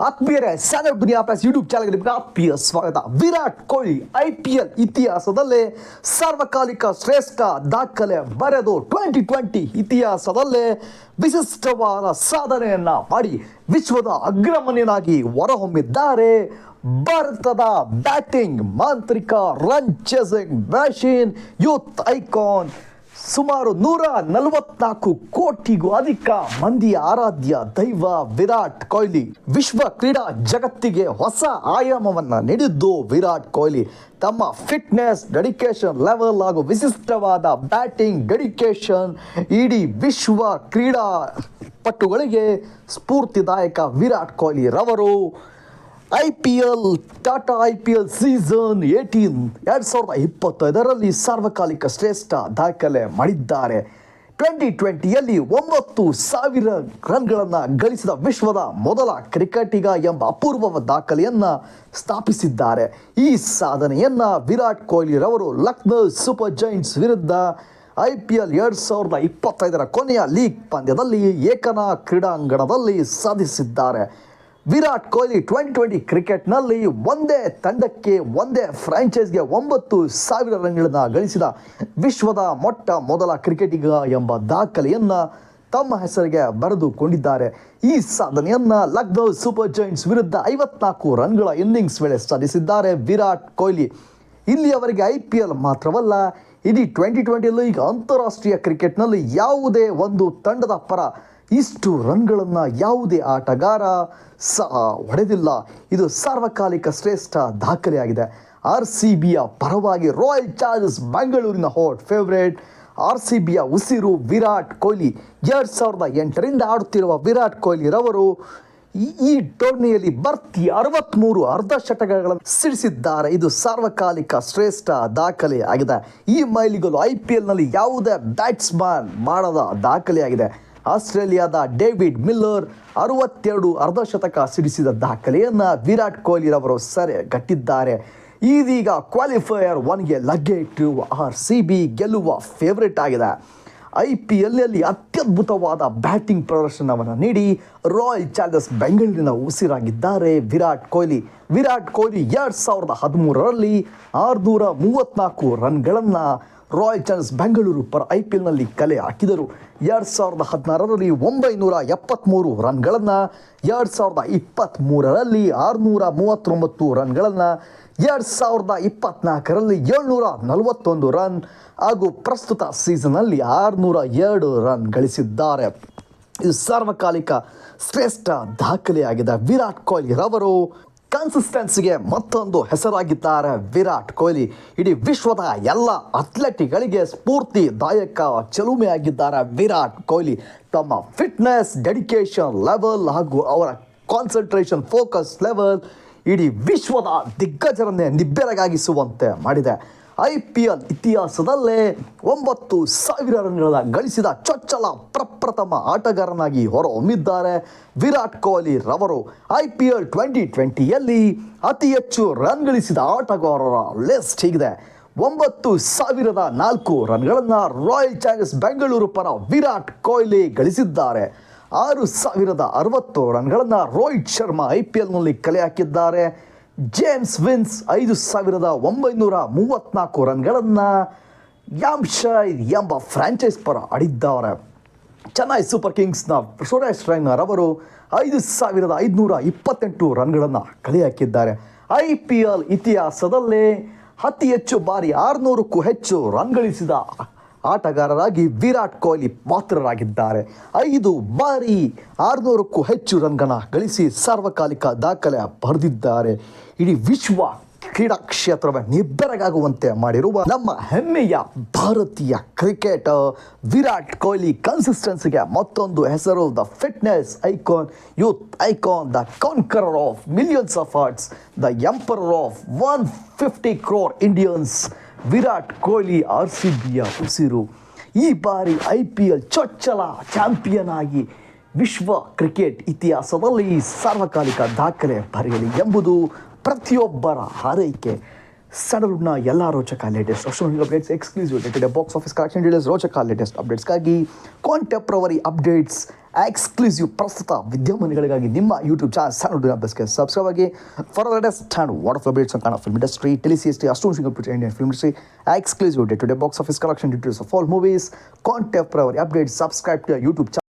ಆತ್ಮೀಯರೇ ಸ್ಟ್ಯಾಂಡರ್ಡ್ ದುನಿಯಾ plus YouTube ಚಾನಲ್ಗೆ ನಿಮಗೆ ಆತ್ಮೀಯ ಸ್ವಾಗತ. Virat Kohli I P L ಇತಿಹಾಸದಲ್ಲೇ ಸಾರ್ವಕಾಲಿಕ ಶ್ರೇಷ್ಠ ದಾಖಲೆ ಬರೆದು ಟ್ವೆಂಟಿ ಟ್ವೆಂಟಿ ಇತಿಹಾಸದಲ್ಲೇ ವಿಶಿಷ್ಟವಾದ ಸಾಧನೆಯನ್ನ ಮಾಡಿ ವಿಶ್ವದ ಅಗ್ರಮಣ್ಯನಾಗಿ ಹೊರಹೊಮ್ಮಿದ್ದಾರೆ. ಭಾರತದ ಬ್ಯಾಟಿಂಗ್ ಮಾಂತ್ರಿಕ run chasing machine youth icon ಸುಮಾರು ನೂರ ನಲವತ್ನಾಲ್ಕು ಕೋಟಿಗೂ ಅಧಿಕ ಮಂದಿಯ ಆರಾಧ್ಯ ದೈವ ವಿರಾಟ್ ಕೊಹ್ಲಿ ವಿಶ್ವ ಕ್ರೀಡಾ ಜಗತ್ತಿಗೆ ಹೊಸ ಆಯಾಮವನ್ನ ನೀಡಿದ್ದು ವಿರಾಟ್ ಕೊಹ್ಲಿ. ತಮ್ಮ ಫಿಟ್ನೆಸ್ ಡೆಡಿಕೇಶನ್ ಲೆವೆಲ್ ಹಾಗೂ ವಿಶಿಷ್ಟವಾದ ಬ್ಯಾಟಿಂಗ್ ಡೆಡಿಕೇಶನ್ ಇಡೀ ವಿಶ್ವ ಕ್ರೀಡಾ ಪಟುಗಳಿಗೆ ಸ್ಫೂರ್ತಿದಾಯಕ ವಿರಾಟ್ ಕೊಹ್ಲಿ ರವರು. I P L, Tata I P L season eighteen ಎರಡು ಸಾವಿರದ ಇಪ್ಪತ್ತೈದರಲ್ಲಿ ಸಾರ್ವಕಾಲಿಕ ಶ್ರೇಷ್ಠ ದಾಖಲೆ ಮಾಡಿದ್ದಾರೆ. ಟ್ವೆಂಟಿ ಟ್ವೆಂಟಿಯಲ್ಲಿ ಒಂಬತ್ತು ಸಾವಿರ ರನ್ಗಳನ್ನು ಗಳಿಸಿದ ವಿಶ್ವದ ಮೊದಲ ಕ್ರಿಕೆಟಿಗ ಎಂಬ ಅಪೂರ್ವ ದಾಖಲೆಯನ್ನು ಸ್ಥಾಪಿಸಿದ್ದಾರೆ. ಈ ಸಾಧನೆಯನ್ನು ವಿರಾಟ್ ಕೊಹ್ಲಿರವರು ಲಕ್ನೋ ಸೂಪರ್ ಜೈಂಟ್ಸ್ ವಿರುದ್ಧ ಐ ಪಿ ಎಲ್ ಎರಡು ಸಾವಿರದ ಇಪ್ಪತ್ತೈದರ ಕೊನೆಯ ಲೀಗ್ ಪಂದ್ಯದಲ್ಲಿ ಏಕನಾ ಕ್ರೀಡಾಂಗಣದಲ್ಲಿ ಸಾಧಿಸಿದ್ದಾರೆ. ವಿರಾಟ್ ಕೊಹ್ಲಿ ಟ್ವೆಂಟಿ ಟ್ವೆಂಟಿ ಕ್ರಿಕೆಟ್ನಲ್ಲಿ ಒಂದೇ ತಂಡಕ್ಕೆ, ಒಂದೇ ಫ್ರಾಂಚೈಸ್ಗೆ ಒಂಬತ್ತು ಸಾವಿರ ರನ್ಗಳನ್ನು ಗಳಿಸಿದ ವಿಶ್ವದ ಮೊಟ್ಟ ಮೊದಲ ಕ್ರಿಕೆಟಿಗ ಎಂಬ ದಾಖಲೆಯನ್ನು ತಮ್ಮ ಹೆಸರಿಗೆ ಬರೆದುಕೊಂಡಿದ್ದಾರೆ. ಈ ಸಾಧನೆಯನ್ನು ಲಕ್ನೌ ಸೂಪರ್ ಜೈಂಟ್ಸ್ ವಿರುದ್ಧ ಐವತ್ನಾಲ್ಕು ರನ್ಗಳ ಇನ್ನಿಂಗ್ಸ್ ವೇಳೆ ಸಾಧಿಸಿದ್ದಾರೆ ವಿರಾಟ್ ಕೊಹ್ಲಿ. ಇಲ್ಲಿಯವರೆಗೆ ಐ ಪಿ ಎಲ್ ಮಾತ್ರವಲ್ಲ, ಇಡೀ ಟ್ವೆಂಟಿ ಟ್ವೆಂಟಿ ಲೀಗ್ ಅಂತಾರಾಷ್ಟ್ರೀಯ ಕ್ರಿಕೆಟ್ನಲ್ಲಿ ಯಾವುದೇ ಒಂದು ತಂಡದ ಪರ ಇಷ್ಟು ರನ್ಗಳನ್ನು ಯಾವುದೇ ಆಟಗಾರ ಸಹ ಹೊಡೆದಿಲ್ಲ. ಇದು ಸಾರ್ವಕಾಲಿಕ ಶ್ರೇಷ್ಠ ದಾಖಲೆಯಾಗಿದೆ. ಆರ್ ಸಿ ಬಿಯ ಪರವಾಗಿ ರಾಯಲ್ ಚಾಲೆಂಜರ್ಸ್ ಬೆಂಗಳೂರಿನ ಹಾಟ್ ಫೇವ್ರೇಟ್ ಆರ್ ಸಿ ಬಿಯ ಉಸಿರು ವಿರಾಟ್ ಕೊಹ್ಲಿ. ಎರಡು ಸಾವಿರದ ಎಂಟರಿಂದ ಆಡುತ್ತಿರುವ ವಿರಾಟ್ ಕೊಹ್ಲಿರವರು ಈ ಈ ಟೂರ್ನಿಯಲ್ಲಿ ಬರ್ತಿ ಅರವತ್ತ್ಮೂರು ಅರ್ಧ ಶತಕಗಳನ್ನು ಸಿಡಿಸಿದ್ದಾರೆ. ಇದು ಸಾರ್ವಕಾಲಿಕ ಶ್ರೇಷ್ಠ ದಾಖಲೆ ಆಗಿದೆ ಈ ಮೈಲಿಗಲು ಐ ಪಿ ಎಲ್ನಲ್ಲಿ ಯಾವುದೇ ಬ್ಯಾಟ್ಸ್ಮನ್ ಮಾಡದ ದಾಖಲೆಯಾಗಿದೆ. ಆಸ್ಟ್ರೇಲಿಯಾದ ಡೇವಿಡ್ ಮಿಲ್ಲರ್ ಅರವತ್ತೆರಡು ಅರ್ಧ ಶತಕ ಸಿಡಿಸಿದ ದಾಖಲೆಯನ್ನು ವಿರಾಟ್ ಕೊಹ್ಲಿರವರು ಸೆರೆ ಗಟ್ಟಿದ್ದಾರೆ ಇದೀಗ ಕ್ವಾಲಿಫೈಯರ್ ಒನ್ಗೆ ಲಗ್ಗೆ ಇಟ್ಟಿರುವ ಆರ್ ಸಿ ಬಿ ಗೆಲ್ಲುವ ಫೇವರೇಟ್ ಆಗಿದೆ. ಐ ಪಿ ಎಲ್ನಲ್ಲಿ ಅತ್ಯದ್ಭುತವಾದ ಬ್ಯಾಟಿಂಗ್ ಪ್ರದರ್ಶನವನ್ನು ನೀಡಿ ರಾಯಲ್ ಚಾಲೆಂಜರ್ಸ್ ಬೆಂಗಳೂರಿನ ಉಸಿರಾಗಿದ್ದಾರೆ ವಿರಾಟ್ ಕೊಹ್ಲಿ. ವಿರಾಟ್ ಕೊಹ್ಲಿ ಎರಡು ಸಾವಿರದ ಹದಿಮೂರರಲ್ಲಿ ಆರುನೂರ ಮೂವತ್ತ್ನಾಲ್ಕು ರನ್ಗಳನ್ನು ರಾಯಲ್ ಚಾಲೆಂಜರ್ಸ್ ಬೆಂಗಳೂರು ಪರ ಐ ಪಿ ಎಲ್ನಲ್ಲಿ ಕಲೆ ಹಾಕಿದರು. ಎರಡು ಸಾವಿರದ ಹದಿನಾರರಲ್ಲಿ ಒಂಬೈನೂರ ಎಪ್ಪತ್ತ್ಮೂರು ರನ್ಗಳನ್ನು, ಎರಡು ಸಾವಿರದ ಇಪ್ಪತ್ತ್ಮೂರರಲ್ಲಿ ಆರುನೂರ ಮೂವತ್ತೊಂಬತ್ತು ರನ್ಗಳನ್ನು, ಎರಡು ಸಾವಿರದ ಇಪ್ಪತ್ತ್ನಾಲ್ಕರಲ್ಲಿ ಏಳ್ನೂರ ನಲವತ್ತೊಂದು ರನ್ ಹಾಗೂ ಪ್ರಸ್ತುತ ಸೀಸನ್ನಲ್ಲಿ ಆರುನೂರ ಎರಡು ರನ್ ಗಳಿಸಿದ್ದಾರೆ. ಇದು ಸಾರ್ವಕಾಲಿಕ ಶ್ರೇಷ್ಠ ದಾಖಲೆಯಾಗಿದೆ ವಿರಾಟ್ ಕೊಹ್ಲಿ ರವರು ಕನ್ಸಿಸ್ಟೆನ್ಸಿಗೆ ಮತ್ತೊಂದು ಹೆಸರಾಗಿದ್ದಾರೆ ವಿರಾಟ್ ಕೊಹ್ಲಿ. ಇಡೀ ವಿಶ್ವದ ಎಲ್ಲ ಅಥ್ಲೆಟಿಗಳಿಗೆ ಸ್ಫೂರ್ತಿದಾಯಕ ಚೆಲುಮೆಯಾಗಿದ್ದಾರೆ ವಿರಾಟ್ ಕೊಹ್ಲಿ. ತಮ್ಮ ಫಿಟ್ನೆಸ್ ಡೆಡಿಕೇಶನ್ ಲೆವೆಲ್ ಹಾಗೂ ಅವರ ಕಾನ್ಸಂಟ್ರೇಷನ್ ಫೋಕಸ್ ಲೆವೆಲ್ ಇಡೀ ವಿಶ್ವದ ದಿಗ್ಗಜರನ್ನೇ ನಿಬ್ಬೆರಗಾಗಿಸುವಂತೆ ಮಾಡಿದೆ. ಐ ಪಿ ಎಲ್ ಇತಿಹಾಸದಲ್ಲೇ ಒಂಬತ್ತು ಸಾವಿರ ರನ್ಗಳ ಗಳಿಸಿದ ಚೊಚ್ಚಲ ಪ್ರಪ್ರಥಮ ಆಟಗಾರನಾಗಿ ಹೊರಹೊಮ್ಮಿದ್ದಾರೆ ವಿರಾಟ್ ಕೊಹ್ಲಿ ರವರು. ಐ ಪಿ ಎಲ್ ಟ್ವೆಂಟಿ ಟ್ವೆಂಟಿಯಲ್ಲಿ ಅತಿ ಹೆಚ್ಚು ರನ್ ಗಳಿಸಿದ ಆಟಗಾರರ ಲಿಸ್ಟ್ ಹೀಗಿದೆ. ಒಂಬತ್ತು ಸಾವಿರದ ನಾಲ್ಕು ರನ್ಗಳನ್ನು ರಾಯಲ್ ಚಾಲೆಂಜರ್ಸ್ ಬೆಂಗಳೂರು ಪರ ವಿರಾಟ್ ಕೊಹ್ಲಿ ಗಳಿಸಿದ್ದಾರೆ. ಆರು ಸಾವಿರದ ಅರವತ್ತು ರನ್ಗಳನ್ನು ರೋಹಿತ್ ಶರ್ಮಾ ಐ ಪಿ ಎಲ್ನಲ್ಲಿ ಕಲೆ ಹಾಕಿದ್ದಾರೆ. ಜೇಮ್ಸ್ ವಿನ್ಸ್ ಐದು ಸಾವಿರದ ಒಂಬೈನೂರ ಮೂವತ್ತ್ನಾಲ್ಕು ರನ್ಗಳನ್ನು ಯಾಮ್ಶೈರ್ ಎಂಬ ಫ್ರ್ಯಾಂಚೈಸ್ ಪರ ಆಡಿದ್ದಾರೆ ಚೆನ್ನೈ ಸೂಪರ್ ಕಿಂಗ್ಸ್ನ ಸುರೇಶ್ ಅವರು ಐದು ಸಾವಿರದ ಐದುನೂರ ಇಪ್ಪತ್ತೆಂಟು ರನ್ಗಳನ್ನು ಕಲೆ ಹಾಕಿದ್ದಾರೆ ಐ ಪಿ ಎಲ್ ಇತಿಹಾಸದಲ್ಲೇ ಅತಿ ಹೆಚ್ಚು ಬಾರಿ ಆರುನೂರಕ್ಕೂ ಹೆಚ್ಚು ರನ್ ಗಳಿಸಿದ ಆಟಗಾರರಾಗಿ ವಿರಾಟ್ ಕೊಹ್ಲಿ ಪಾತ್ರರಾಗಿದ್ದಾರೆ. ಐದು ಬಾರಿ ಆರುನೂರಕ್ಕೂ ಹೆಚ್ಚು ರಂಗನ ಗಳಿಸಿ ಸಾರ್ವಕಾಲಿಕ ದಾಖಲೆ ಬರೆದಿದ್ದಾರೆ ಇಡೀ ವಿಶ್ವ ಕ್ರೀಡಾ ಕ್ಷೇತ್ರವೇ ನಿಬ್ಬೆರಗಾಗುವಂತೆ ಮಾಡಿರುವ ನಮ್ಮ ಹೆಮ್ಮೆಯ ಭಾರತೀಯ ಕ್ರಿಕೆಟರ್ ವಿರಾಟ್ ಕೊಹ್ಲಿ ಕನ್ಸಿಸ್ಟೆನ್ಸಿಗೆ ಮತ್ತೊಂದು ಹೆಸರು the fitness icon youth icon the conqueror of millions of hearts the emperor of one fifty crore Indians Virat Kohli, R C ಬಿಯ ಉಸಿರು ಈ ಬಾರಿ ಐ ಪಿ ಎಲ್ ಚೊಚ್ಚಲ ಚಾಂಪಿಯನ್ ಆಗಿ ವಿಶ್ವ ಕ್ರಿಕೆಟ್ ಇತಿಹಾಸದಲ್ಲಿ ಸಾರ್ವಕಾಲಿಕ ದಾಖಲೆ ಬರೆಯಲಿ ಎಂಬುದು ಪ್ರತಿಯೊಬ್ಬರ ಹಾರೈಕೆ. ಸಡಲ್ನ ಎಲ್ಲ ರೋಚಕ ಲೇಟೆಸ್ಟ್ ಅಷ್ಟೊಂದು updates exclusive dated box office collection details ರೋಚಕ ಲೇಟೆಸ್ಟ್ ಅಪ್ಡೇಟ್ಸ್ಗಾಗಿ ಕಾಂಟೆಂಪ್ರವರಿ ಅಪ್ಡೇಟ್ಸ್ ಎಕ್ಸ್ಕ್ಲೂಸಿವ್ ಪ್ರಸ್ತುತ ವಿದ್ಯಮಾನಗಳಿಗಾಗಿ ನಿಮ್ಮ ಯೂಟ್ಯೂಬ್ ಚಾನಲ್ ಸಣ್ಣ ಅಭ್ಯಾಸಕ್ಕೆ ಸಬ್ಸ್ಕ್ರೈಬ್ ಆಗಿ. For latest and what of updates Kannada film industry T ಅಷ್ಟೊಂದು single Indian film industry exclusive day to day box office collection details of all movies contemporary update subscribe to YouTube